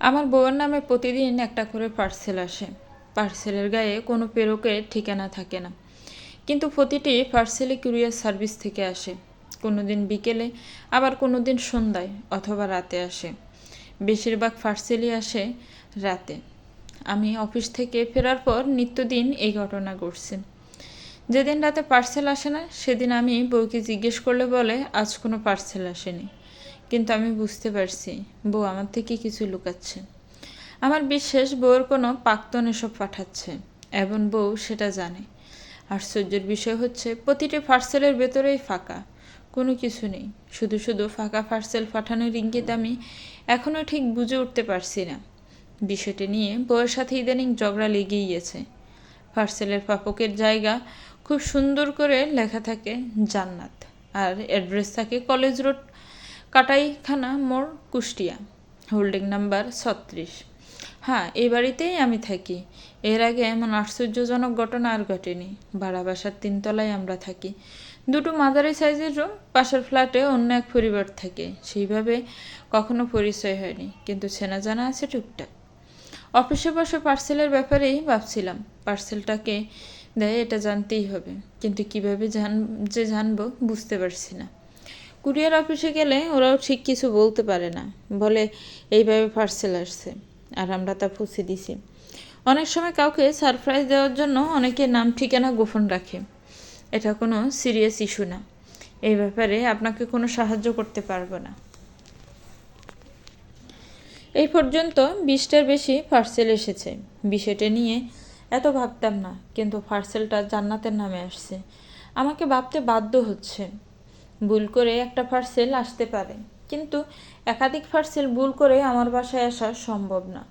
আমার বউয়ের নামে প্রতিদিন একটা করে পার্সেল আসে। পার্সেলের গায়ে কোনো প্রেরকের ঠিকানা থাকে না। কিন্তু প্রতিটি পার্সেলই কুরিয়ার সার্ভিস থেকে আসে। কোনো দিন বিকেলে, আবার কোনো দিন সন্ধ্যায় অথবা রাতে আসে। বেশিরভাগ পার্সেলই আসে রাতে। আমি অফিস থেকে ফেরার পর নিত্যদিন এই ঘটনা ঘটছে। যেদিন রাতে পার্সেল আসে না, সেদিন আমি বউকে জিজ্ঞেস করলে বলে, আজ কোনো পার্সেল আসেনি। কিন্তু আমি বুঝতে পারছি, বউ আমার থেকে কিছু লুকাচ্ছে। আমার বিশ্বাস বউয়ের কোনো প্রাক্তন এসব পাঠাচ্ছে, এবং বউ সেটা জানে। আশ্চর্যের বিষয় হচ্ছে, প্রতিটি পার্সেলের ভেতরেই ফাঁকা, কোনো কিছু নেই। শুধু শুধু ফাঁকা পার্সেল পাঠানোর ইঙ্গিত আমি এখনও ঠিক বুঝে উঠতে পারছি না। বিষয়টি নিয়ে বউয়ের সাথে ইদানিং ঝগড়া লেগেই গেছে। পার্সেলের পাপকের জায়গা খুব সুন্দর করে লেখা থাকে জান্নাত, আর অ্যাড্রেস থাকে কলেজ রোড কাটাইখানা মোড় কুষ্টিয়া, হোল্ডিং নাম্বার ছত্রিশ। হ্যাঁ এই বাড়িতেই আমি থাকি। এর আগে এমন আশ্চর্যজনক ঘটনা আর ঘটেনি। ভাড়া বাসার তিনতলায় আমরা থাকি। দুটো মাদারি সাইজের রুম পাশের ফ্ল্যাটে অন্য এক পরিবার থাকে। সেইভাবে কখনো পরিচয় হয়নি, কিন্তু চেনা জানা আছে টুকটাক। অফিসে বসে পার্সেলের ব্যাপারেই ভাবছিলাম, পার্সেলটাকে দেয় এটা জানতেই হবে। কিন্তু কীভাবে জান, যে জানব বুঝতে পারছি না। কুরিয়ার অফিসে গেলে ওরাও ঠিক কিছু বলতে পারে না। বলে, এইভাবে পার্সেল আসছে আর আমরা তা পৌঁছে দিছি। অনেক সময় কাউকে সারপ্রাইজ দেওয়ার জন্য অনেকে নাম ঠিকানা গোপন রাখে। এটা কোনো সিরিয়াস ইস্যু না। এই ব্যাপারে আপনাকে কোনো সাহায্য করতে পারব না। এই পর্যন্ত বিশটার বেশি পার্সেল এসেছে। বিষয়টা নিয়ে এত ভাবতাম না, কিন্তু পার্সেলটা জান্নাতের নামে আসছে। আমাকে ভাবতে বাধ্য হচ্ছে। ভুল করে একটা পার্সেল আসতে পারে। কিন্তু একাধিক পার্সেল ভুল করে আমার বাসায় আসা সম্ভব না।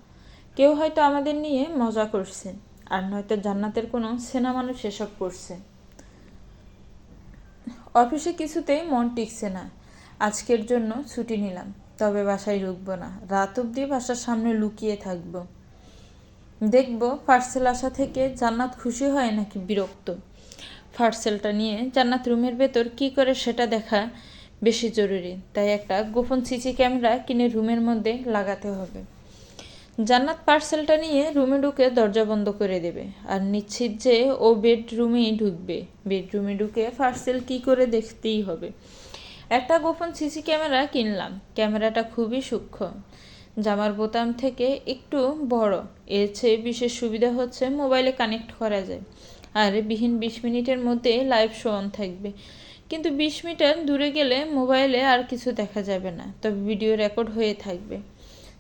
কেউ হয়তো আমাদের নিয়ে মজা করছে, আর নয়তো জান্নাতের কোনো সেনা মানুষ এসব করছে। অফিসে কিছুতেই মন টিকছে না। আজকের জন্য ছুটি নিলাম, তবে বাসায় ঢুকবো না। রাত অবধি বাসার সামনে লুকিয়ে থাকব। দেখব পার্সেল আসা থেকে জান্নাত খুশি হয় নাকি বিরক্ত। পার্সেলটা নিয়ে জান্নাত রুমের ভেতর কি করে সেটা দেখা বেশি জরুরি। তাই একটা গোপন সিসি ক্যামেরা কিনে রুমের মধ্যে লাগাতে হবে। জান্নাত পার্সেলটা নিয়ে রুমে ঢুকে দরজা বন্ধ করে দেবে আর নিশ্চিত যে ও বেডরুমেই ঢুকবে। বেডরুমে ঢুকে পার্সেল কি করে দেখতেই হবে। একটা গোপন সিসি ক্যামেরা কিনলাম। ক্যামেরাটা খুবই সূক্ষ্ম। জামার বোতাম থেকে একটু বড়। এর চেয়ে বিশেষ সুবিধা হচ্ছে মোবাইলে কানেক্ট করা যায়। আর, বিহীন বিশ মিনিটের মধ্যে লাইভ শো অন থাকবে। কিন্তু বিশ মিটার দূরে গেলে মোবাইলে আর কিছু দেখা যাবে না, তবে ভিডিও রেকর্ড হয়ে থাকবে।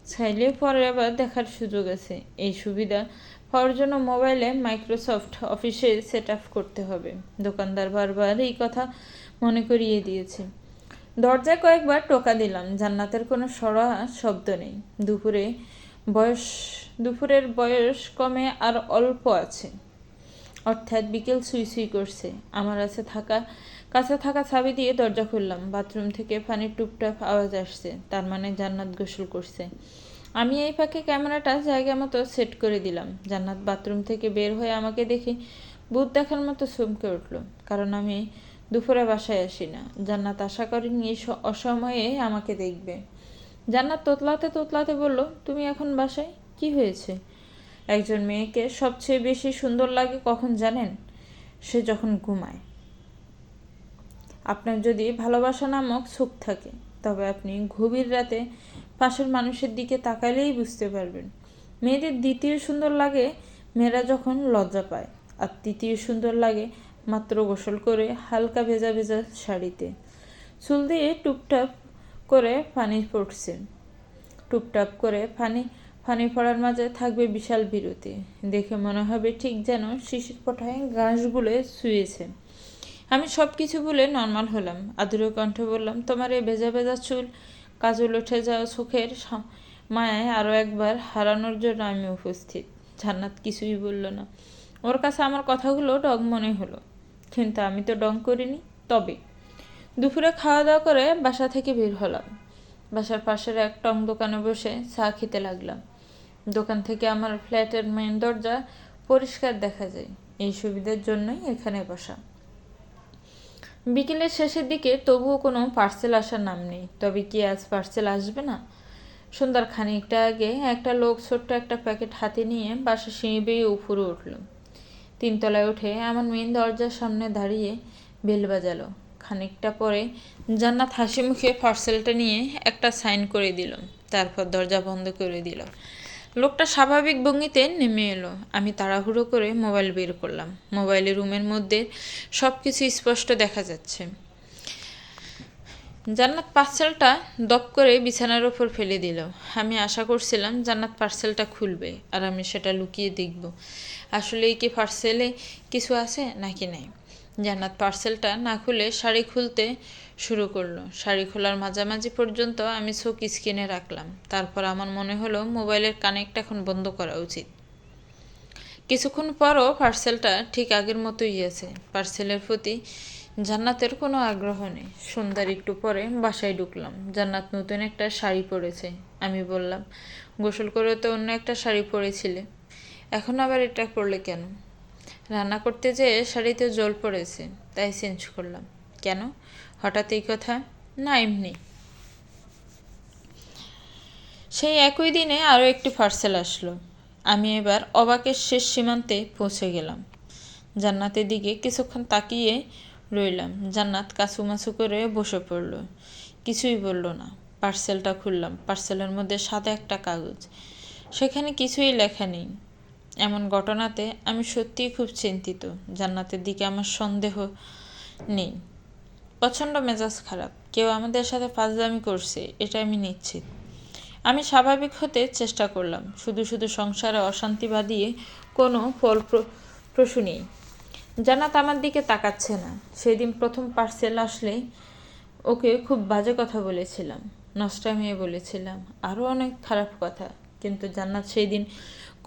চাইলে পরে আবার দেখার সুযোগ আছে। এই সুবিধা পাওয়ার জন্য মোবাইলে মাইক্রোসফট অফিসে সেট আপ করতে হবে। দোকানদার বারবার এই কথা মনে করিয়ে দিয়েছে। দরজায় কয়েকবার টোকা দিলাম, জান্নাতের কোনো সরা শব্দ নেই। দুপুরে বয়স, দুপুরের বয়স কমে আর অল্প আছে। অর্থাৎ বিকেল সুই সুই করছে। আমার কাছে থাকা। কাছে থাকা ছাবি দিয়ে দরজা খুললাম। বাথরুম থেকে পানির টুপটাপ আওয়াজ আসছে। তার মানে জান্নাত গোসল করছে। আমি এই ফাঁকে ক্যামেরাটা জায়গা মতো সেট করে দিলাম। জান্নাত বাথরুম থেকে বের হয়ে আমাকে দেখে ভূত দেখার মতো চমকে উঠল। কারণ আমি দুপুরে বাসায় আসি না। জান্নাত আশা করেনি অসময়ে আমাকে দেখবে। জান্নাত তোতলাতে তোতলাতে বলল, তুমি এখন বাসায়? কি হয়েছে? একজন মেয়েকে সবচেয়ে বেশি সুন্দর লাগে কখন জানেন? সে যখন ঘুমায়। আপনার যদি ভালোবাসা নামক সুখ থাকে, তবে আপনি গভীর রাতে পাশের মানুষের দিকে তাকালেই বুঝতে পারবেন। মেয়েদের দ্বিতীয় সুন্দর লাগে মেয়েরা যখন লজ্জা পায়, আর তৃতীয় সুন্দর লাগে মাত্র গোসল করে হালকা ভেজা ভেজা শাড়িতে। চুল দিয়ে টুপটাপ করে পানি পড়ছে টুপটাপ করে পানি পানি পড়ার মাঝে থাকবে বিশাল বিরতি। দেখে মনে হবে ঠিক যেন শিশির পটায় ঘাসগুলো শুয়েছে আমি সব কিছু বলে নর্মাল হলাম। আদুরে কণ্ঠে বললাম, তোমার এই ভেজা ভেজা চুল, কাজল উঠে যাওয়া সুখের মায়ায় আরও একবার হারানোর জন্য আমি উপস্থিত। জান্নাত কিছুই বলল না। ওর কাছে আমার কথাগুলো ডগ মনে হলো। কিন্তু আমি তো ডং করিনি। তবে দুপুরে খাওয়া দাওয়া করে বাসা থেকে বের হলাম। বাসার পাশের এক টং দোকানে বসে চা খেতে লাগলাম। দোকান থেকে আমার ফ্ল্যাটের মেন দরজা পরিষ্কার দেখা যায়। এই সুবিধার জন্যই এখানে বসা। বিকেলের শেষের দিকে তবুও কোনো পার্সেল আসার নাম নেই। তবে কি আজ পার্সেল আসবে না? সন্ধ্যার খানিকটা আগে একটা লোক ছোট্ট একটা প্যাকেট হাতে নিয়ে বাসা সিঁড়ি বেয়ে উপরে উঠল। তিনতলায় উঠে আমার মেন দরজার সামনে দাঁড়িয়ে বেল বাজালো। খানিকটা পরে জান্নাত হাসি মুখে পার্সেলটা নিয়ে একটা সাইন করে দিল। তারপর দরজা বন্ধ করে দিল। লোকটা স্বাভাবিক ভঙ্গিতে নেমে এলো। আমি তাড়াহুড়ো করে মোবাইল বের করলাম। মোবাইলের রুমের মধ্যে সব কিছু স্পষ্ট দেখা যাচ্ছে। জান্নাত পার্সেলটা দপ করে বিছানার ওপর ফেলে দিল। আমি আশা করছিলাম জান্নাত পার্সেলটা খুলবে আর আমি সেটা লুকিয়ে দেখব। আসলে কি পার্সেলে কিছু আছে নাকি নেই? জান্নাত পার্সেলটা না খুলে শাড়ি খুলতে শুরু করল। শাড়ি খোলার মাঝামাঝি পর্যন্ত আমি চোখ স্ক্রিনে রাখলাম। তারপর আমার মনে হলো মোবাইলের কানেক্ট এখন বন্ধ করা উচিত। কিছুক্ষণ পরও পার্সেলটা ঠিক আগের মতোই আছে। পার্সেলের প্রতি জান্নাতের কোনো আগ্রহ নেই। সন্ধ্যার একটু পরে বাসায় ঢুকলাম। জান্নাত নতুন একটা শাড়ি পরেছে। আমি বললাম, গোসল করে তো অন্য একটা শাড়ি পরেছিলে। এখন আবার এটা পরলে কেন? রান্না করতে যেয়ে শাড়িতে জল পড়েছে, তাই চেঞ্জ করলাম। কেন? হঠাৎ এই কথা? না, এমনি। সেই একই দিনে আরও একটি পার্সেল আসলো। আমি এবার অবাকের শেষ সীমান্তে পৌঁছে গেলাম। জান্নাতের দিকে কিছুক্ষণ তাকিয়ে রইলাম। জান্নাত কাছুমাছু করে বসে পড়ল। কিছুই বলল না। পার্সেলটা খুললাম। পার্সেলের মধ্যে সাদা একটা কাগজ। সেখানে কিছুই লেখা নেই। এমন ঘটনাতে আমি সত্যিই খুব চিন্তিত। জান্নাতের দিকে আমার সন্দেহ নেই। প্রচণ্ড মেজাজ খারাপ। কেউ আমাদের সাথে ফাজলামি করছে, এটা আমি নিশ্চিত। আমি স্বাভাবিক হতে চেষ্টা করলাম। শুধু শুধু সংসারে অশান্তি বাদিয়ে কোনো ফল প্রসূ নেই। জানাত আমার দিকে তাকাচ্ছে না। সেদিন প্রথম পার্সেল আসলে ওকে খুব বাজে কথা বলেছিলাম। নষ্টামিয়ে বলেছিলাম। আরও অনেক খারাপ কথা। কিন্তু জান্নাত সেই দিন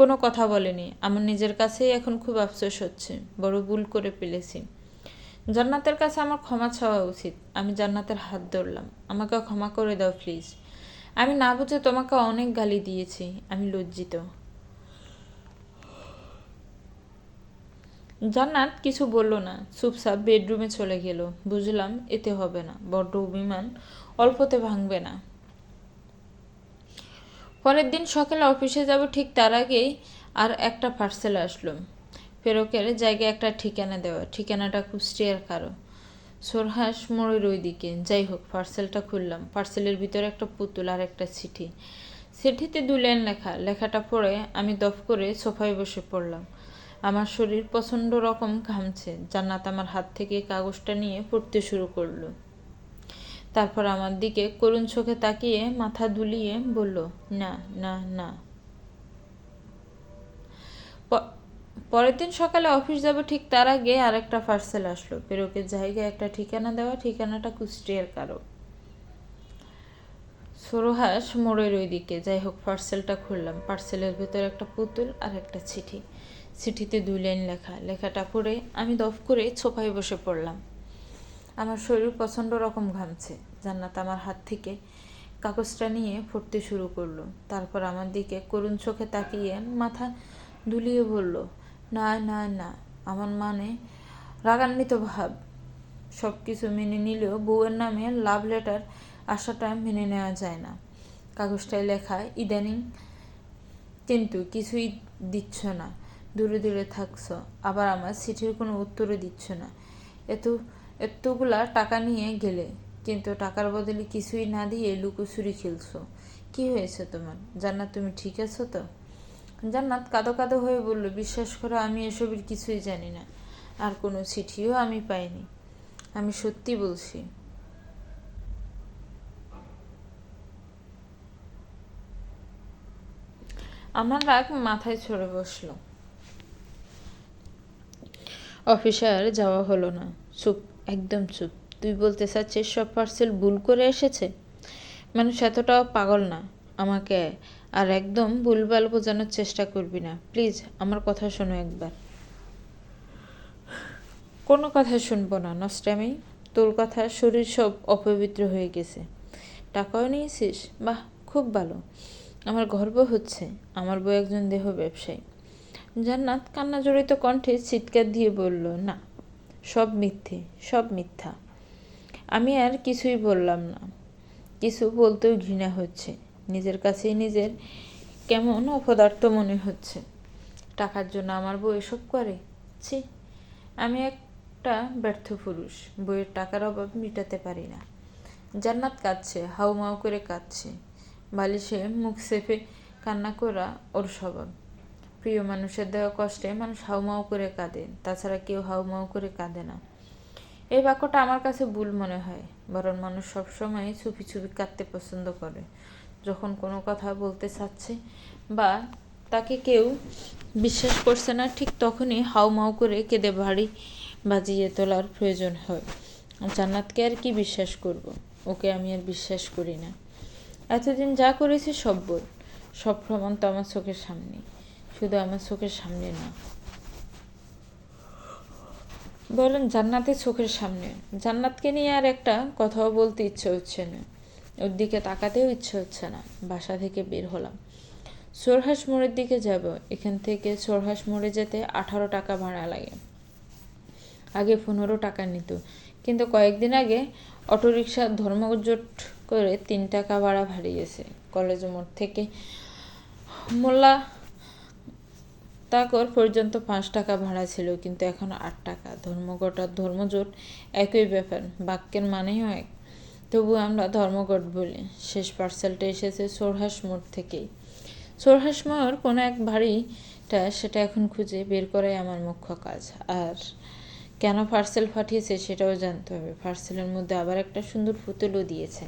কোনো কথা বলেনি। আমার নিজের কাছেই এখন খুব আফসোস হচ্ছে। বড় ভুল করে ফেলেছি। জান্নাতের কাছে আমার ক্ষমা চাওয়া উচিত। আমি জান্নাতের হাত ধরলাম। আমাকে ক্ষমা করে দাও, প্লিজ। আমি না বুঝে তোমাকে অনেক গালি দিয়েছি। আমি লজ্জিত। জান্নাত কিছু বলল না। চুপচাপ বেডরুমে চলে গেল। বুঝলাম, এতে হবে না। বড্ড অভিমান। অল্পতে ভাঙবে না। পরের দিন সকালে অফিসে যাব ঠিক তার আগেই আর একটা পার্সেল আসলো। ফেরকের জায়গায় একটা ঠিকানা দেওয়া। ঠিকানাটা কুষ্টিয়ার কারও। সোরহাস মোড়ের ওই দিকে যাই হোক পার্সেলটা খুললাম। পার্সেলের ভিতরে একটা পুতুল আর একটা চিঠি। চিঠিতে দু লাইন লেখা। লেখাটা পড়ে আমি দফ করে সোফায় বসে পড়লাম। আমার শরীর প্রচণ্ড রকম ঘামছে। জান্নাত আমার হাত থেকে কাগজটা নিয়ে পড়তে শুরু করল। তারপর আমার দিকে করুণ চোখে তাকিয়ে মাথা দুলিয়ে বলল, না না না। পরের দিন সকালে অফিস যাব ঠিক তার আগে আর একটা পার্সেল আসলো। পেরোকের জায়গায় একটা ঠিকানা দেওয়া, ঠিকানাটা কুষ্টিয়ার কারও। সরোহাস মোড়ের ওই দিকে যাই হোক পার্সেলটা খুললাম। পার্সেলের ভেতর একটা পুতুল আর একটা চিঠি। চিঠিতে দুই লাইন লেখা। লেখাটা পড়ে আমি দফ করে ছোপায় বসে পড়লাম। আমার শরীর প্রচণ্ড রকম ঘামছে। জান্নাত আমার হাত থেকে কাগজটা নিয়ে পড়তে শুরু করল। তারপর আমার দিকে করুণ চোখে তাকিয়ে মাথা দুলিয়ে বলল, না না না, আমার মানে রাগান্বিত ভাব। সব কিছু মেনে নিলেও বউয়ের নামে লাভ লেটার আসাটা মেনে নেওয়া যায় না। কাগজটায় লেখা, ইদানিং কিন্তু কিছুই দিচ্ছ না, দূরে দূরে থাকছ। আবার আমার চিঠির কোনো উত্তরও দিচ্ছ না। এত এতগুলা টাকা নিয়ে গেলে, কিন্তু টাকার বদলে কিছুই না দিয়ে লুকোচুরি খেলছো। কি হয়েছে তোমার? জান্নাত, তুমি ঠিক আছো তো? জান্নাত কাদো কাদো হয়ে বলল, বিশ্বাস করো, আমি এসবের কিছুই জানি না। আর কোনো চিঠিও আমি পাইনি। আমি সত্যি বলছি। আমার রাগ মাথায় ছড়ে বসল। অফিসার যাওয়া হলো না। চুপ। একদম চুপ। তুই বলতে চাচ্ছিস সব পার্সেল ভুল করে এসেছে? মানুষ এতটাও পাগল না। আমাকে আর একদম ভুলভাল বোঝানোর চেষ্টা করবি না। প্লিজ, আমার কথা শোনো একবার। কোনো কথা শুনব না, নষ্টামি। তোর কথা শরীর সব অপবিত্র হয়ে গেছে। টাকাও নিয়েছিস? বাহ, খুব ভালো। আমার গর্ব হচ্ছে। আমার বউ একজন দেহ ব্যবসায়ী। জান্নাত কান্না জড়িত কণ্ঠে চিৎকার দিয়ে বলল, না। সব মিথ্যে, সব মিথ্যা। আমি আর কিছুই বললাম না। কিছু বলতেও ঘৃণা হচ্ছে। নিজের কাছেই নিজের কেমন অপদার্থ মনে হচ্ছে। টাকার জন্য আমার বউ এসব করে? ছি, আমি একটা ব্যর্থ পুরুষ। বইয়ের টাকার অভাব মিটাতে পারি না। জান্নাত কাঁদছে, হাউমাউ করে কাঁদছে। বালিশে মুখ সেফে কান্না করা ওর স্বভাব। প্রিয় মানুষের দেওয়া কষ্টে মানুষ হাউমাউ করে কাঁদে, তাছাড়া কেউ হাউমাউ করে কাঁদে না। এই বাক্যটা আমার কাছে ভুল মনে হয়, বরং মানুষ সবসময় চুপি চুপি কাঁদতে পছন্দ করে। যখন কোনো কথা বলতে চাচ্ছে বা তাকে কেউ বিশ্বাস করছে না, ঠিক তখনই হাউমাউ করে কেঁদে বাড়ি বাজিয়ে তোলার প্রয়োজন হয়। জান্নাতকে আর কি বিশ্বাস করব। ওকে আমি আর বিশ্বাস করি না। এতদিন যা করেছে সব বল সব প্রমাণ তো আমার চোখের সামনে। শুধু আমার চোখের সামনে না। বলেন জান্নাতের চোখের সামনে। জান্নাতকে নিয়ে আর একটা কথাও বলতে ইচ্ছে হচ্ছে না। ওর দিকে তাকাতেও ইচ্ছে হচ্ছে না। বাসা থেকে বের হলাম। সোরহাস মোড়ের দিকে যাব। এখান থেকে সোরহাস মোড়ে যেতে আঠারো টাকা ভাড়া লাগে। আগে পনেরো টাকা নিত। কিন্তু কয়েকদিন আগে অটোরিকশা ধর্মজোট করে তিন টাকা ভাড়া বাড়িয়েছে কলেজ মোড় থেকে মোল্লা তাকর পর্যন্ত পাঁচ টাকা ভাড়া ছিল, কিন্তু এখন আট টাকা। ধর্মঘট আর ধর্মজোট একই ব্যাপার, বাক্যের মানেও এক। তবু আমরা ধর্মঘট বলি। শেষ পার্সেলটা এসেছে সোরহাস মোড় থেকেই। সোরহাস মোড় কোনো এক বাড়িটা সেটা এখন খুঁজে বের করাই আমার মুখ্য কাজ। আর কেন পার্সেল পাঠিয়েছে সেটাও জানতে হবে। পার্সেলের মধ্যে আবার একটা সুন্দর পুতুলও দিয়েছে।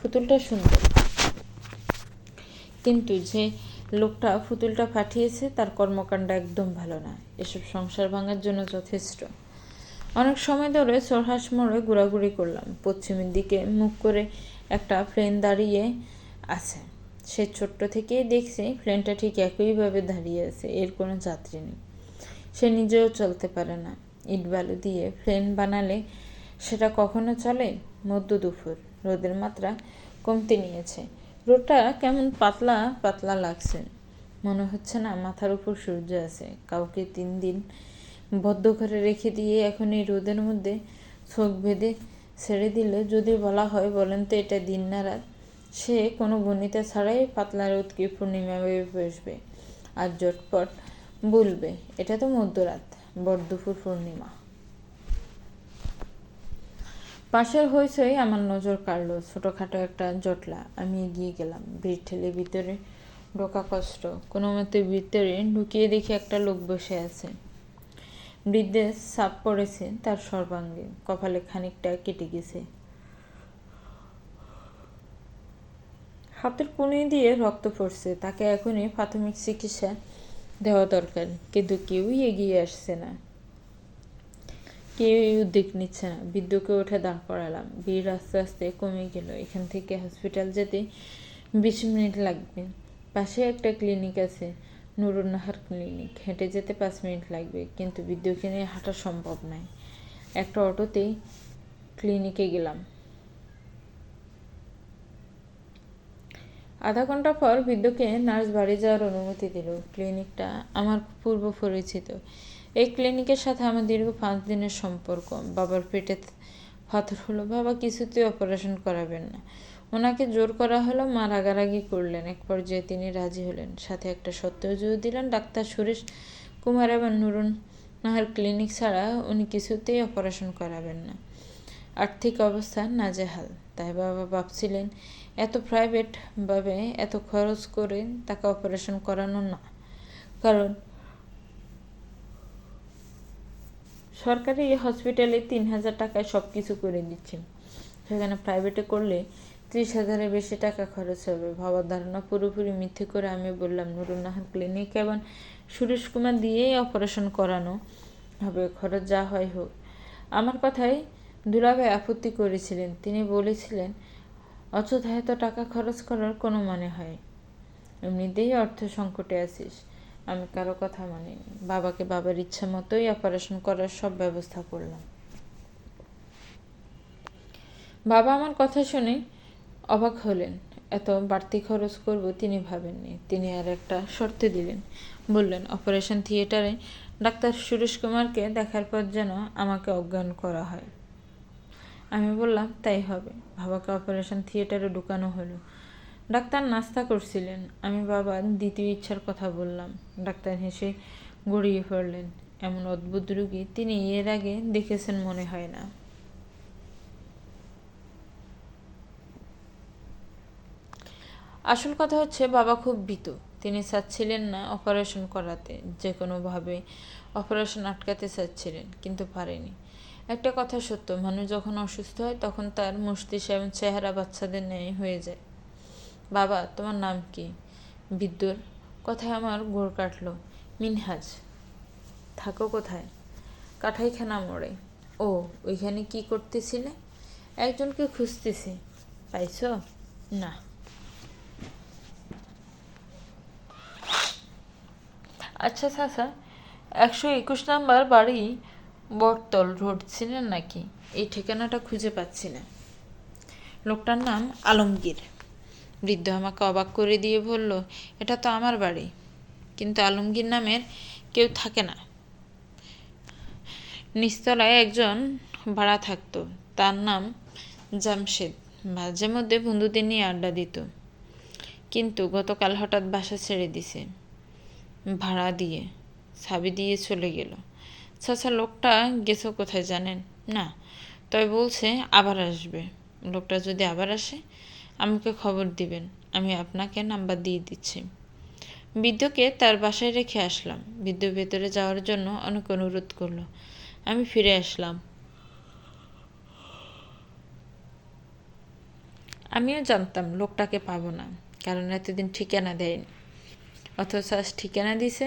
পুতুলটা সুন্দর। কিন্তু যে লোকটা পুতুলটা পাঠিয়েছে, তার কর্মকাণ্ড একদম ভালো না। এসব সংসার ভাঙার জন্য যথেষ্ট। অনেক সময় ধরে সরহাস মোড়ে ঘোরাঘুরি করলাম। পশ্চিমের দিকে মুখ করে একটা প্লেন দাঁড়িয়ে আছে। সে ছোট্ট থেকেই দেখছে প্লেনটা ঠিক একইভাবে দাঁড়িয়ে আছে, এর কোনো যাত্রী নেই। সে নিজেও চলতে পারে না। ইট বালু দিয়ে প্লেন বানালে সেটা কখনো চলে? মধ্য দুপুর। রোদের মাত্রা কমতে নিয়েছে। রোদটা কেমন পাতলা পাতলা লাগছে। মনে হচ্ছে না মাথার উপর সূর্য আছে। কাউকে তিন দিন বদ্ধ করে রেখে দিয়ে এখন এই রোদের মধ্যে চোখ বেঁধে ছেড়ে দিলে। যদি বলা হয় বলেন তো এটা দিন না রাত। সে কোনো বনিতা ছাড়াই পাতলা রোদকে পূর্ণিমা ভেবে বসবে আর জটপট বলবে, এটা তো মধ্যরাত বরদুপুর পূর্ণিমা। পাশের হইচই আমার নজর কাড়লো, ছোটোখাটো একটা জটলা। আমি এগিয়ে গেলাম, ভিড় ঠেলে ভিতরে ঢোকা কষ্ট। কোনো মতে ভিতরে ঢুকিয়ে দেখি একটা লোক বসে আছে। বৃদ্ধের সাপ পড়েছে তার সর্বাঙ্গে, কপালে খানিকটা কেটে গেছে। হাতের কুনি দিয়ে রক্ত পড়ছে, তাকে এখনই প্রাথমিক চিকিৎসা দেওয়া দরকার, কিন্তু কেউই এগিয়ে আসছে না। কেউই উদ্যোগ নিচ্ছে না। বিদ্যুৎকে উঠে দাঁড় করালাম। ভিড় আস্তে আস্তে কমে গেল। এখান থেকে হসপিটাল যেতে বিশ মিনিট লাগবে। পাশে একটা ক্লিনিক আছে, নুরুন্নাহার ক্লিনিক। হেঁটে যেতে পাঁচ মিনিট লাগবে, কিন্তু বিদ্যুৎকে নিয়ে হাঁটা সম্ভব নয়। একটা অটোতেই ক্লিনিকে গেলাম। আধা ঘণ্টা পর বৃদ্ধকে নার্স বাড়ি যাওয়ার অনুমতি দিল। ক্লিনিকটা আমার পূর্ব পরিচিত এই ক্লিনিকের সাথে আমার দীর্ঘ পাঁচ দিনের সম্পর্ক। বাবার পেটে পাথর হলো, বাবা কিছুতেই অপারেশন করাবেন না। ওনাকে জোর করা হলো, মা রাগারাগি করলেন। এক পর্যায়ে তিনি রাজি হলেন। সাথে একটা সত্যও জোর দিলেন ডাক্তার সুরেশ কুমার এবং নুরুন নাহার ক্লিনিক ছাড়া উনি কিছুতেই অপারেশন করাবেন না। আর্থিক অবস্থা নাজেহাল। তাই বাবা ভাবছিলেন, এত প্রাইভেটভাবে এত খরচ করে তাকে অপারেশন করানো না। কারণ সরকারি হসপিটালে তিন হাজার টাকায় সব কিছু করে দিচ্ছে সেখানে প্রাইভেটে করলে ত্রিশ হাজারের বেশি টাকা খরচ হবে। ভাবার ধারণা পুরোপুরি মিথ্যে করে আমি বললাম নুরুন্নাহার ক্লিনিক এবং সুরেশ কুমার দিয়েই অপারেশন করানো হবে, খরচ যা হয় হোক। আমার কথায় দুলাভাই আপত্তি করেছিলেন। তিনি বলেছিলেন অযথা এত টাকা খরচ করার কোনো মানে হয়? এমনিতেই অর্থ সংকটে আছিস। আমি কারও কথা মানিনি। বাবাকে বাবার ইচ্ছা মতোই অপারেশন করার সব ব্যবস্থা করলাম। বাবা আমার কথা শুনে অবাক হলেন। এত বাড়তি খরচ করব তিনি ভাবেননি। তিনি আর একটা শর্ত দিলেন। বললেন অপারেশন থিয়েটারে ডাক্তার সুরেশ কুমারকে দেখার পর যেন আমাকে অজ্ঞান করা হয়। আমি বললাম, তাই হবে। বাবাকে অপারেশন থিয়েটারে ঢুকানো হলো। ডাক্তার নাস্তা করছিলেন। আমি বাবার দ্বিতীয় ইচ্ছার কথা বললাম। ডাক্তার হেসে গড়িয়ে পড়লেন। এমন অদ্ভুত রুগী তিনি এর আগে দেখেছেন মনে হয় না। আসল কথা হচ্ছে, বাবা খুব ভীত। তিনি চাচ্ছিলেন না অপারেশন করাতে। যে কোনোভাবে অপারেশন আটকাতে চাচ্ছিলেন, কিন্তু পারেনি। একটা কথা সত্য, মানুষ যখন অসুস্থ হয়, তখন তার মস্তিষ্ক এবং চেহারা বাচ্চাদের ন্যায় হয়ে যায়। বাবা, তোমার নাম কি? বিদ্যুর। কথায় আমার গোড় কাটলো। মিনহাজ, থাকো কোথায়? কাঠাইখানা মোড়ে। ও, ওইখানে কি করতেছিলে? একজনকে খুঁজতেছি। পাইছো? না। আচ্ছা চাচা, একশো একুশ নাম্বার বাড়ি বটতল রোড ছিলেন নাকি? এই ঠিকানাটা খুঁজে পাচ্ছি না। লোকটার নাম আলমগীর। বৃদ্ধ আমাকে অবাক করে দিয়ে বলল, এটা তো আমার বাড়ি। কিন্তু আলমগীর নামের কেউ থাকে না। নিচতলায় একজন ভাড়া থাকতো। তার নাম জামশেদ। মাঝে মধ্যে বন্ধুদের নিয়ে আড্ডা দিত। কিন্তু গতকাল হঠাৎ বাসা ছেড়ে দিছে। ভাড়া দিয়ে ছাবি দিয়ে চলে গেল। চাচা, লোকটা গেছো কোথায় জানেন? না, তবে বলছে আবার আসবে। লোকটা যদি আবার আসে আমাকে খবর দিবেন। আমি আপনাকে নাম্বার দিয়ে দিচ্ছি। বৃদ্ধকে তার বাসায় রেখে আসলাম। বৃদ্ধ ভেতরে যাওয়ার জন্য অনেক অনুরোধ করল। আমি ফিরে আসলাম। আমিও জানতাম লোকটাকে পাবো না, কারণ এতদিন ঠিকানা দেয়নি। অথচ আজ ঠিকানা দিছে,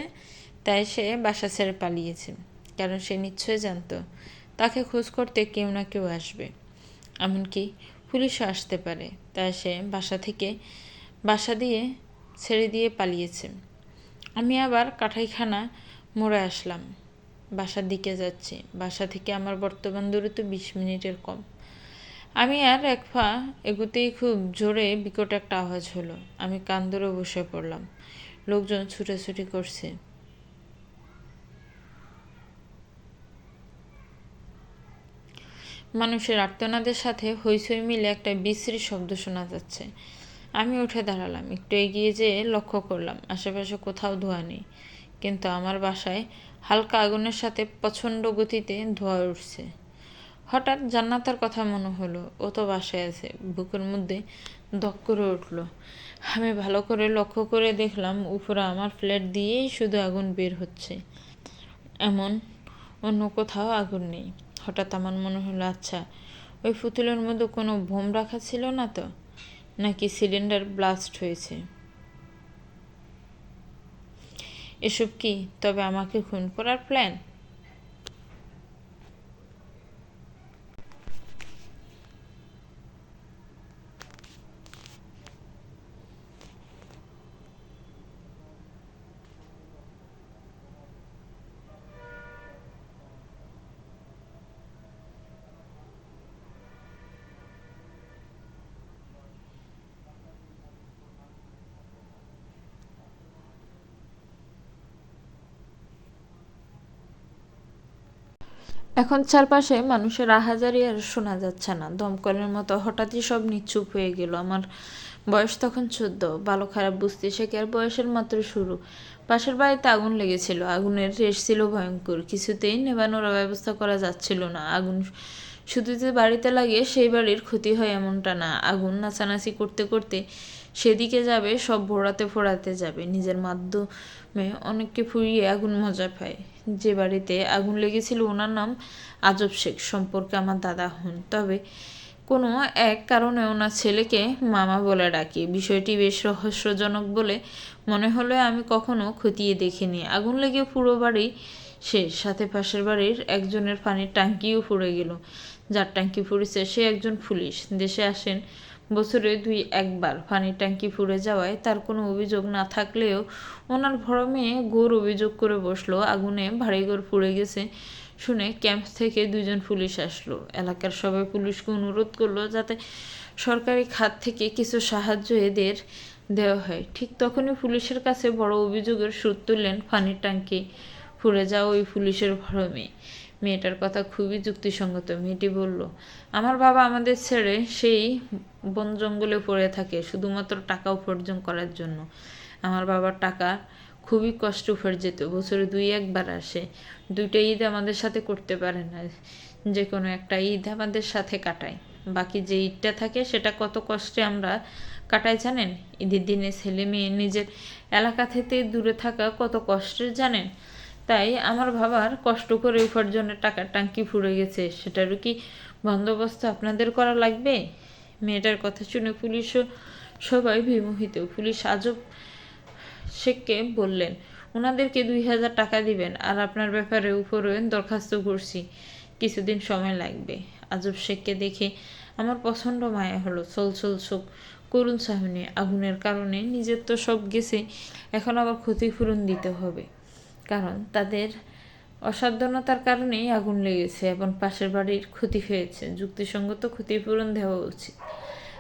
তাই সে বাসা ছেড়ে পালিয়েছে, কারণ সে নিশ্চয় জানতো। তাকে খোঁজ করতে কেউ না কেউ আসবে। এমনকি পুলিশও আসতে পারে। তাই সে বাসা থেকে বাসা দিয়ে ছেড়ে দিয়ে পালিয়েছে। আমি আবার কাঠাইখানা মোড়ে আসলাম। বাসার দিকে যাচ্ছি। বাসা থেকে আমার বর্তমান দূরত্ব বিশ মিনিটের কম। আমি আর এক পা এগুতেই খুব জোরে বিকট একটা আওয়াজ হলো। আমি কান বসে পড়লাম। লোকজন ছুটাছুটি করছে। মানুষের আর্তনাদের সাথে হইচই মিলে একটা বিশ্রী শব্দ শোনা যাচ্ছে। আমি উঠে দাঁড়ালাম, একটু এগিয়ে যেয়ে লক্ষ্য করলাম, আশেপাশে কোথাও ধোঁয়া নেই। কিন্তু আমার বাসায় হালকা আগুনের সাথে প্রচণ্ড গতিতে ধোঁয়া উঠছে। হঠাৎ জান্নাতার কথা মনে হলো, ও তো বাসায় আছে। বুকের মধ্যে দক করে উঠল। আমি ভালো করে লক্ষ্য করে দেখলাম, উপরে আমার ফ্ল্যাট দিয়েই শুধু আগুন বের হচ্ছে। এমন অন্য কোথাও আগুন নেই। হঠাৎ আমার মনে হলো আচ্ছা ওই পুতুলের মধ্যে কোনো ভোম রাখা ছিল না তো? নাকি সিলিন্ডার ব্লাস্ট হয়েছে? এসব কি? তবে আমাকে খুন করার প্ল্যান? এখন চারপাশে মানুষের আহাজারি আর শোনা যাচ্ছে না। দমকলের মতো হঠাৎই সব নিচ্ছুপ হয়ে গেল। আমার বয়স তখন চোদ্দ, ভালো খারাপ বুঝতে শেখে আর বয়সের মাত্র শুরু? পাশের বাড়িতে আগুন লেগেছিল, আগুনের রেশ ছিল ভয়ঙ্কর, কিছুতেই নেবানোর ব্যবস্থা করা যাচ্ছিল না। আগুন শুধু যে বাড়িতে লাগে সেই বাড়ির ক্ষতি হয় এমনটা না। আগুন নাচানাচি করতে করতে সেদিকে যাবে, সব ভোড়াতে ফোড়াতে যাবে। নিজের মাধ্যমে অনেককে ফুরিয়ে আগুন মজা পায়। যে বাড়িতে আগুন লেগেছিল ওনার নাম আজব শেখ, সম্পর্কে আমার দাদা হন। তবে কোনো এক কারণে ওনার ছেলেকে মামা বলে ডাকি। বিষয়টি বেশ রহস্যজনক বলে মনে হলো আমি কখনো খতিয়ে দেখিনি। আগুন লেগে পুরো বাড়ি শেষ। সাথে পাশের বাড়ির একজনের পানির ট্যাঙ্কিও পুড়ে গেল। যার ট্যাঙ্কি ফুরেছে সে একজন পুলিশ। দেশে আসেন বছরে দুই একবার পানির ট্যাঙ্কি ফুরে যাওয়ায় তার কোনো অভিযোগ না থাকলেও ওনার ভরমে গোর অভিযোগ করে বসল, আগুনে ভারী গোর পুড়ে গেছে শুনে ক্যাম্প থেকে দুজন পুলিশ আসলো। এলাকার সবাই পুলিশকে অনুরোধ করল যাতে সরকারি খাত থেকে কিছু সাহায্য এদের দেওয়া হয়। ঠিক তখনই পুলিশের কাছে বড় অভিযোগের সুর তুললেন পানির ট্যাঙ্কি ফুরে যাওয়া ওই পুলিশের ভরমে মেয়েটার কথা খুবই যুক্তিসঙ্গত, মেয়েটি বলল, আমার বাবা আমাদের ছেড়ে সেই বন জঙ্গলে পড়ে থাকে শুধুমাত্র টাকা উপার্জন করার জন্য। আমার বাবার টাকা খুবই কষ্ট উপার্জিত, বছরে দুই একবার আসে। দুইটা ঈদ আমাদের সাথে করতে পারে না যে কোনো একটা ঈদ আমাদের সাথে কাটায়। বাকি যে ঈদটা থাকে সেটা কত কষ্টে আমরা কাটাই, জানেন? ঈদের দিনে ছেলে মেয়ে নিজের এলাকা থেকে দূরে থাকা কত কষ্টের, জানেন? তাই আমার বাবার কষ্ট করে উপার্জনের টাকা টাঙ্কি ফুরে গেছে। সেটারও কি বন্দোবস্ত আপনাদের করা লাগবে? মেয়েটার কথা শুনে পুলিশও সবাই বিমোহিত। পুলিশ আজব শেখকে বললেন, ওনাদেরকে দুই হাজার টাকা দিবেন আর আপনার ব্যাপারে উপরে দরখাস্ত করছি। কিছুদিন সময় লাগবে। আজব শেখকে দেখে আমার প্রচণ্ড মায়া হলো। চল চল চোখ করুণ সাহনে আগুনের কারণে নিজের তো সব গেছে, এখন আবার ক্ষতিপূরণ দিতে হবে। কারণ তাদের অসাবধানতার কারণেই আগুন লেগেছে এবং পাশের বাড়ির ক্ষতি হয়েছে। যুক্তিসঙ্গত ক্ষতিপূরণ দেওয়া উচিত।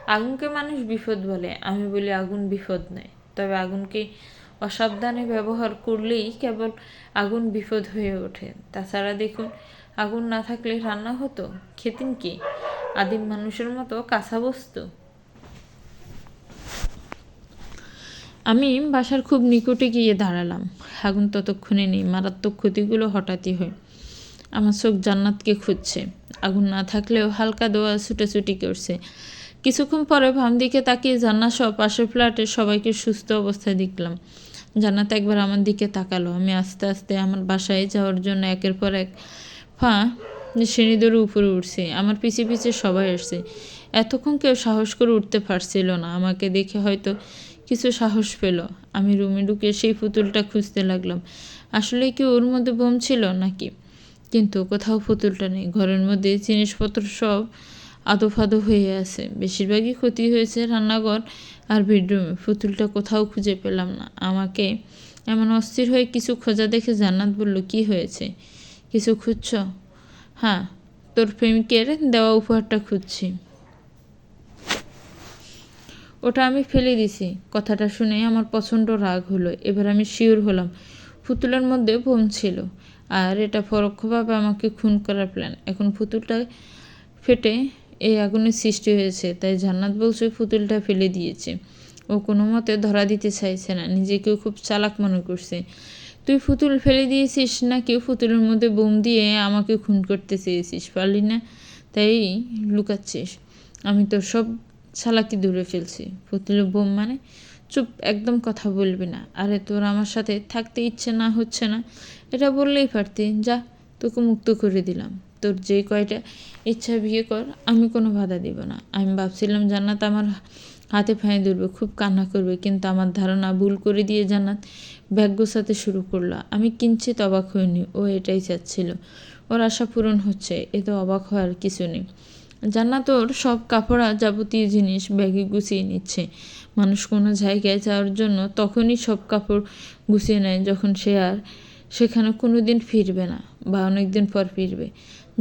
আগুনকে মানুষ বিপদ বলে, আমি বলি আগুন বিপদ নয়। তবে আগুনকে অসাবধানে ব্যবহার করলেই কেবল আগুন বিপদ হয়ে ওঠে। তাছাড়া দেখুন, আগুন না থাকলে রান্না হতো, খেতেন কি? আদিম মানুষের মতো কাঁচা বস্তু। আমি বাসার খুব নিকটে গিয়ে দাঁড়ালাম। আগুন ততক্ষণে নেই, মারাত্মক ক্ষতিগুলো হঠাৎই হয়। আমার চোখ জান্নাতকে খুঁজছে। আগুন না থাকলেও হালকা দোয়া ছুটাছুটি করছে। কিছুক্ষণ পরে ভাম দিকে তাকিয়ে জান্নাত সহ পাশের ফ্ল্যাটের সবাইকে সুস্থ অবস্থায় দেখলাম। জান্নাত একবার আমার দিকে তাকালো। আমি আস্তে আস্তে আমার বাসায় যাওয়ার জন্য একের পর এক ফা সিঁড়ি উপরে উঠছে। আমার পিছে পিছে সবাই আসছে। এতক্ষণ কেউ সাহস করে উঠতে পারছিল না। আমাকে দেখে হয়তো কিছু সাহস পেল। আমি রুমে ঢুকে সেই পুতুলটা খুঁজতে লাগলাম। আসলে কি ওর মধ্যে বোম ছিল নাকি? কিন্তু কোথাও পুতুলটা নেই। ঘরের মধ্যে জিনিসপত্র সব আদোফাদো হয়ে আছে। বেশিরভাগই ক্ষতি হয়েছে রান্নাঘর আর বেডরুমে। পুতুলটা কোথাও খুঁজে পেলাম না। আমাকে এমন অস্থির হয়ে কিছু খোঁজা দেখে জান্নাত বলল, কি হয়েছে? কিছু খুঁজছ? হ্যাঁ তোর প্রেমিকের দেওয়া উপহারটা খুঁজছি। ওটা আমি ফেলে দিছি। কথাটা শুনে আমার প্রচণ্ড রাগ হলো, এবার আমি শিওর হলাম। পুতুলের মধ্যে বোম ছিল, আর এটা পরোক্ষভাবে আমাকে খুন করার প্ল্যান এখন পুতুলটা ফেটে এই আগুনের সৃষ্টি হয়েছে, তাই জান্নাত বলছে পুতুলটা ফেলে দিয়েছে। ও কোনো মতে ধরা দিতে চাইছে না, নিজেকেও খুব চালাক মনে করছে। তুই পুতুল ফেলে দিয়েছিস নাকি পুতুলের মধ্যে বোম দিয়ে আমাকে খুন করতে চেয়েছিস? পারলি না, তাই লুকাচ্ছিস। আমি তো সব চালাকি দূরে ফেলছি। পুতুলের বোম মানে? চুপ, একদম কথা বলবি না। আরে, তোর আমার সাথে থাকতে ইচ্ছে না হচ্ছে না। এটা বললেই পারতি। যা, তোকে মুক্ত করে দিলাম। তোর যে কয়টা ইচ্ছা বিয়ে কর, আমি কোনো বাধা দিব না। আমি ভাবছিলাম জান্নাত আমার হাতে ফাঁয়ে ধরবে, খুব কান্না করবে, কিন্তু আমার ধারণা ভুল করে দিয়ে জান্নাত ব্যাগ গোছাতে শুরু করল। আমি কিনছি কিঞ্চিত অবাক হইনি, ও এটাই চাচ্ছিল। ওর আশা পূরণ হচ্ছে, এ তো অবাক হওয়ার কিছু নেই। জান্নাত ওর সব কাপড়া যাবতীয় জিনিস ব্যাগে গুছিয়ে নিচ্ছে। মানুষ কোনো জায়গায় যাওয়ার জন্য তখনই সব কাপড় গুছিয়ে নেয় যখন সে আর সেখানে কোনো দিন ফিরবে না বা অনেক দিন পর ফিরবে।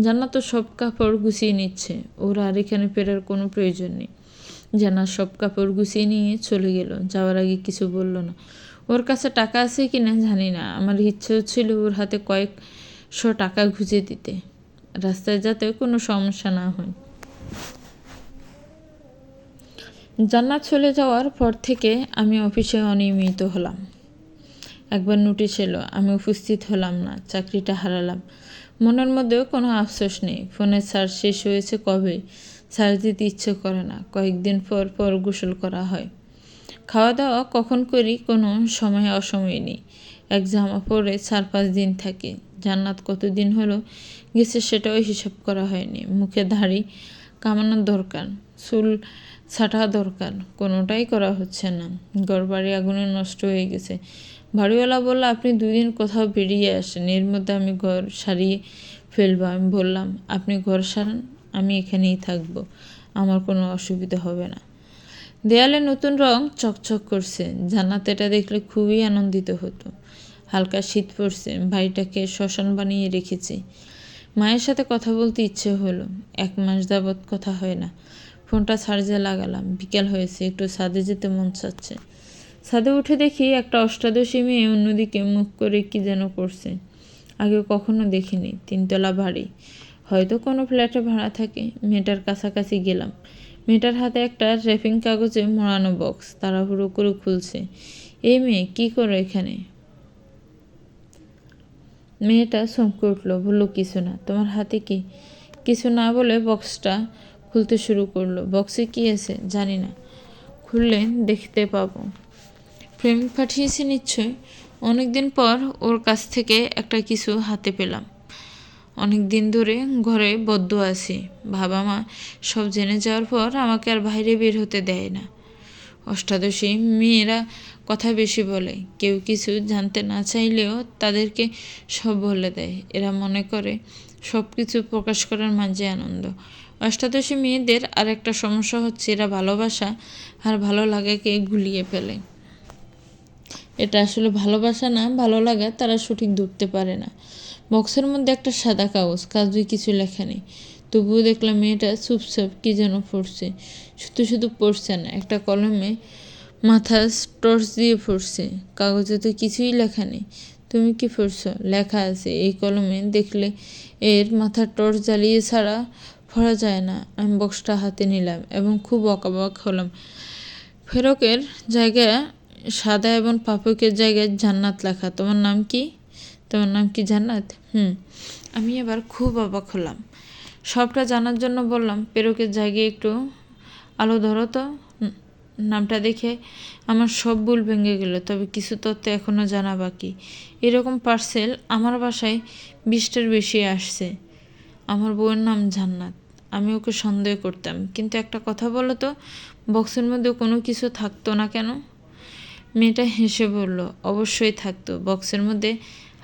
জান্নাত সব কাপড় গুছিয়ে নিচ্ছে। ওর আর এখানে ফেরার কোনো প্রয়োজন নেই। জান্নাত সব কাপড় গুছিয়ে নিয়ে চলে গেল। যাওয়ার আগে কিছু বলল না। ওর কাছে টাকা আছে কি না জানি না। আমার ইচ্ছেও ছিল ওর হাতে কয়েকশো টাকা গুঁজে দিতে। রাস্তায় যাতে কোনো সমস্যা না হয়। জান্নাত চলে যাওয়ার পর থেকে আমি অফিসে অনিয়মিত হলাম। একবার নোটিশ এলো, আমি উপস্থিত হলাম না, চাকরিটা হারালাম। মনের মধ্যেও কোনো আফসোস নেই। ফোনের চার্জ শেষ হয়েছে কবে? চার্জ দিতে ইচ্ছে করে না। কয়েকদিন পর পর গোসল করা হয়। খাওয়া দাওয়া কখন করি কোনো সময় অসময় নেই। এক জামা পরে চার পাঁচ দিন থাকি। জান্নাত কতদিন হলো গেছে সেটাও হিসাব করা হয়নি। মুখে দাড়ি কামানোর দরকার, চুল ছাটা দরকার, কোনোটাই করা হচ্ছে না। ঘরবাড়ি আগুনে নষ্ট হয়ে গেছে। বাড়িওয়ালা বলল, আপনি দুই দিন কোথাও বেরিয়ে আসেন, এর মধ্যে আমি ঘর সারিয়ে ফেলব। আমি বললাম, আপনি ঘর সারান, আমি এখানেই থাকব, আমার কোনো অসুবিধা হবে না। দেয়ালে নতুন রং চকচক করছে জান্নাত এটা দেখলে খুবই আনন্দিত হতো। হালকা শীত পড়ছে বাড়িটাকে শ্মশান বানিয়ে রেখেছি। মায়ের সাথে কথা বলতে ইচ্ছে হলো। এক মাস যাবৎ কথা হয় না। ফোনটা চার্জে লাগালাম। বিকেল হয়েছে, একটু ছাদে যেতে মন চাচ্ছে। ছাদে উঠে দেখি একটা অষ্টাদশী মেয়ে অন্যদিকে মুখ করে কি যেন করছে। আগে কখনো দেখিনি, তিনতলা বাড়ি। হয়তো কোনো ফ্ল্যাটে ভাড়া থাকে। মেয়েটার কাছাকাছি গেলাম। মেয়েটার হাতে একটা র্যাপিং কাগজে মোড়ানো বক্স। তাড়াহুড়ো করে খুলছে। এই মেয়ে, কী করো এখানে? মেয়েটা চমকে উঠল, বলল, কিছু না, তোমার হাতে কি? কিছু না বলে বক্সটা খুলতে শুরু করল। বক্সে কি আছে? জানি না, খুললে দেখতে পাবো। প্রেমিক পাঠিয়েছে নিশ্চয়? অনেকদিন পর ওর কাছ থেকে একটা কিছু হাতে পেলাম। অনেক দিন ধরে ঘরে বদ্ধ আছি। বাবা মা সব জেনে যাওয়ার পর আমাকে আর বাইরে বের হতে দেয় না। অষ্টাদশী মেয়েরা কথা বেশি বলে। কেউ কিছু জানতে না চাইলেও তাদেরকে সব বলে দেয়। এরা মনে করে সব কিছু প্রকাশ করার মাঝে আনন্দ। অষ্টাদশী মেয়েদের আর একটা সমস্যা হচ্ছে এরা ভালোবাসা আর ভালো লাগাকে গুলিয়ে ফেলে। এটা আসলে ভালোবাসা না, ভালো লাগা তারা সঠিক ধরতে পারে না। বক্সের মধ্যে একটা সাদা কাগজ কাগজে কিছু লেখা নেই। তবুও দেখলাম মেয়েটা চুপচাপ কি যেন পড়ছে। শুধু শুধু পড়ছে না, একটা কলমে মাথা টর্চ দিয়ে পড়ছে। কাগজে তো কিছুই লেখা নেই। তুমি কি পড়ছো? লেখা আছে। এই কলমে দেখলে এর মাথার টর্চ জ্বালিয়ে ছাড়া পড়া যায় না। আমি বক্সটা হাতে নিলাম এবং খুব অকাবাক হলাম। ফেরকের জায়গায় সাদা এবং পাপকের জায়গায় জান্নাত লেখা। তোমার নাম কি? তোমার নাম কি জান্নাত? হুম। আমি এবার খুব অবাক হলাম। সবটা জানার জন্য বললাম, পেরকের জায়গায় একটু আলো ধরো তো। নামটা দেখে আমার সব ভুল ভেঙে গেল, তবে কিছু তথ্য এখনও জানা বাকি। এরকম পার্সেল আমার বাসায় বিশটার বেশি আসছে। আমার বউয়ের নাম জান্নাত। আমি ওকে সন্দেহ করতাম, কিন্তু একটা কথা বলো তো, বক্সের মধ্যে কোনো কিছু থাকতো না কেন? মেয়েটা হেসে বলল, অবশ্যই থাকতো, বক্সের মধ্যে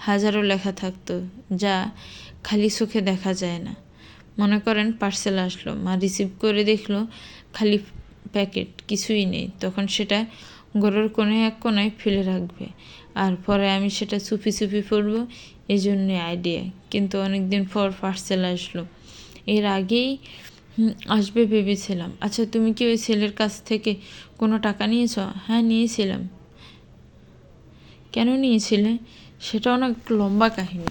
হাজারো লেখা থাকতো, যা খালি চোখে দেখা যায় না। মনে করেন পার্সেল আসলো, মা রিসিভ করে দেখল, খালি প্যাকেট কিছুই নেই, তখন সেটা ঘরের কোণে এক কোনায় ফেলে রাখবে। আর পরে আমি সেটা চুপি চুপি পড়ব এই জন্যে আইডিয়া কিন্তু অনেক দিন পর পার্সেল আসলো। এর আগেই আসবে ভেবেছিলাম। আচ্ছা তুমি কি ওই ছেলের কাছ থেকে কোনো টাকা নিয়েছ? হ্যাঁ নিয়েছিলাম। কেন নিয়েছিলে? সেটা অনেক লম্বা কাহিনী।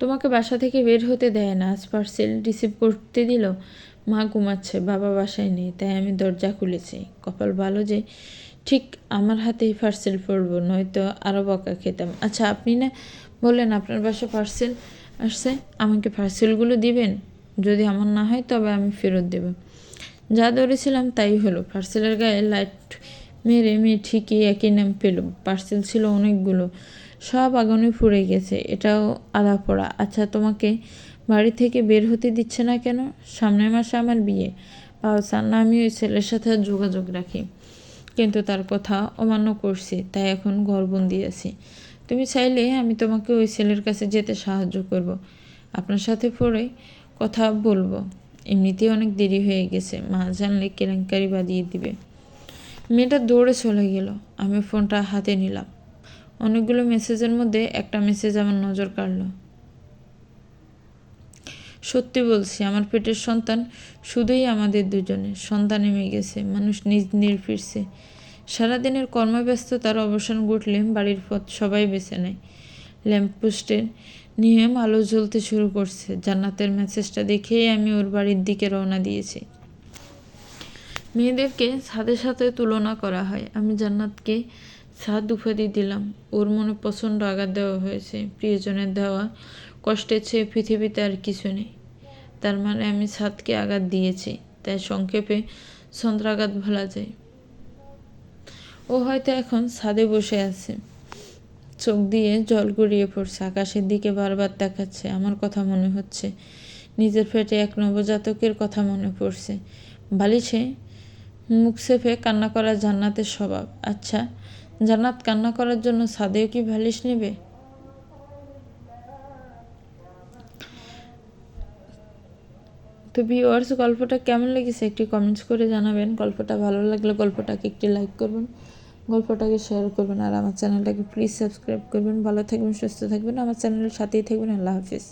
তোমাকে বাসা থেকে বের হতে দেয় না। আজ পার্সেল রিসিভ করতে দিল, মা ঘুমাচ্ছে, বাবা বাসায় নেই, তাই আমি দরজা খুলেছি। কপাল ভালো যে, ঠিক আমার হাতেই পার্সেল পড়ব, নয়তো আরও বকা খেতাম। আচ্ছা আপনি না বললেন আপনার বাসা পার্সেল আসছে, আমাকে পার্সেলগুলো দিবেন? যদি আমার না হয় তবে আমি ফেরত দেব। যা ধরেছিলাম তাই হলো। পার্সেলের গায়ে লাইট মেয়ে ঠিকই একই নাম পেল। পার্সেল ছিল অনেকগুলো। সব আগুনে পুড়ে গেছে। এটাও আধা পড়া। আচ্ছা তোমাকে বাড়ি থেকে বের হতে দিচ্ছে না কেন? সামনের মাসে আমার বিয়ে। পাওসার না আমি ওই ছেলের সাথে যোগাযোগ রাখি। কিন্তু তার কথা অমান্য করছি, তাই এখন ঘরবন্দি আছি। তুমি চাইলে আমি তোমাকে ওই ছেলের কাছে যেতে সাহায্য করব। আপনার সাথে পরে কথা বলব। এমনিতেই অনেক দেরি হয়ে গেছে। মা জানলে কেলেঙ্কারি বাদিয়ে দিবে। মেয়েটা দৌড়ে চলে গেল। আমি ফোনটা হাতে নিলাম। অনেকগুলো মেসেজের মধ্যে একটা মেসেজ আমার নজর কাড়ল। সত্যি বলছি, আমার পেটের সন্তান শুধুই আমাদের দুজনে সন্তান নেমে গেছে, মানুষ নিজ নির ফিরছে। সারাদিনের কর্মব্যস্ততার অবসান ঘটলে বাড়ির পথ সবাই বেছে নেয়। ল্যাম্পপোস্টের নিয়ম আলো জ্বলতে শুরু করছে। জান্নাতের মেসেজটা দেখেই আমি ওর বাড়ির দিকে রওনা দিয়েছি। মেয়েদেরকে ছাদের সাথে তুলনা করা হয়। আমি জান্নাতকে ছাদ উপাধি দিলাম। ওর মনে প্রচণ্ড আঘাত দেওয়া হয়েছে। প্রিয়জনের দেওয়া কষ্টের চেয়ে পৃথিবীতে আর কিছু নেই। তার মানে আমি ছাদকে আঘাত দিয়েছি, তাই সংক্ষেপে সন্ত্রাঘাত ভোলা যায়। ও হয়তো এখন ছাদে বসে আছে। চোখ দিয়ে জল গড়িয়ে পড়ছে, আকাশের দিকে বারবার দেখাচ্ছে আমার কথা মনে হচ্ছে, নিজের পেটে এক নবজাতকের কথা মনে পড়ছে। বালিশে মুখ সেফে কান্না করা জান্নাতের স্বভাব। আচ্ছা জান্নাত কান্না করার জন্য সাদেও কি বালিশ নেবে? তো ভিওয়ার্স গল্পটা কেমন লেগেছে একটি কমেন্টস করে জানাবেন। গল্পটা ভালো লাগলে গল্পটাকে একটি লাইক করবেন, গল্পটাকে শেয়ার করবেন, আর আমার চ্যানেলটাকে প্লিজ সাবস্ক্রাইব করবেন। ভালো থাকবেন, সুস্থ থাকবেন। আমার চ্যানেলের সাথেই থাকবেন। আল্লাহ হাফিজ।